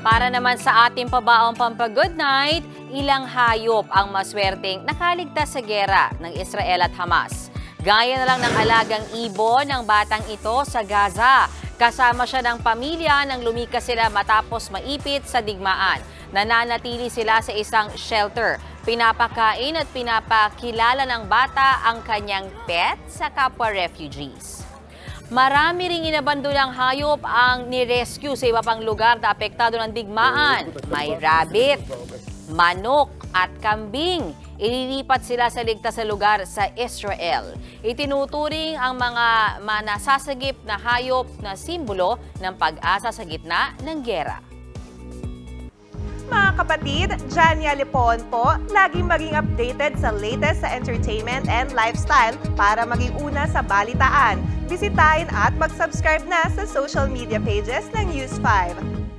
Para naman sa ating pabaong pampag-good night, ilang hayop ang maswerteng nakaligtas sa gera ng Israel at Hamas. Gaya na lang ng alagang ibon ng batang ito sa Gaza. Kasama siya ng pamilya nang lumikas sila matapos maipit sa digmaan. Nananatili sila sa isang shelter. Pinapakain at pinapakilala ng bata ang kanyang pet sa kapwa refugees. Marami ring inabandolang hayop ang nirescue sa iba pang lugar na apektado ng digmaan. May rabbit, manok at kambing. Ililipat sila sa ligtas na lugar sa Israel. Itinuturing ang mga manasasagip na hayop na simbolo ng pag-asa sa gitna ng gera. Mga kapatid, Jania Lipon po, laging maging updated sa latest sa entertainment and lifestyle para maging una sa balitaan. Bisitahin at mag-subscribe na sa social media pages ng News 5.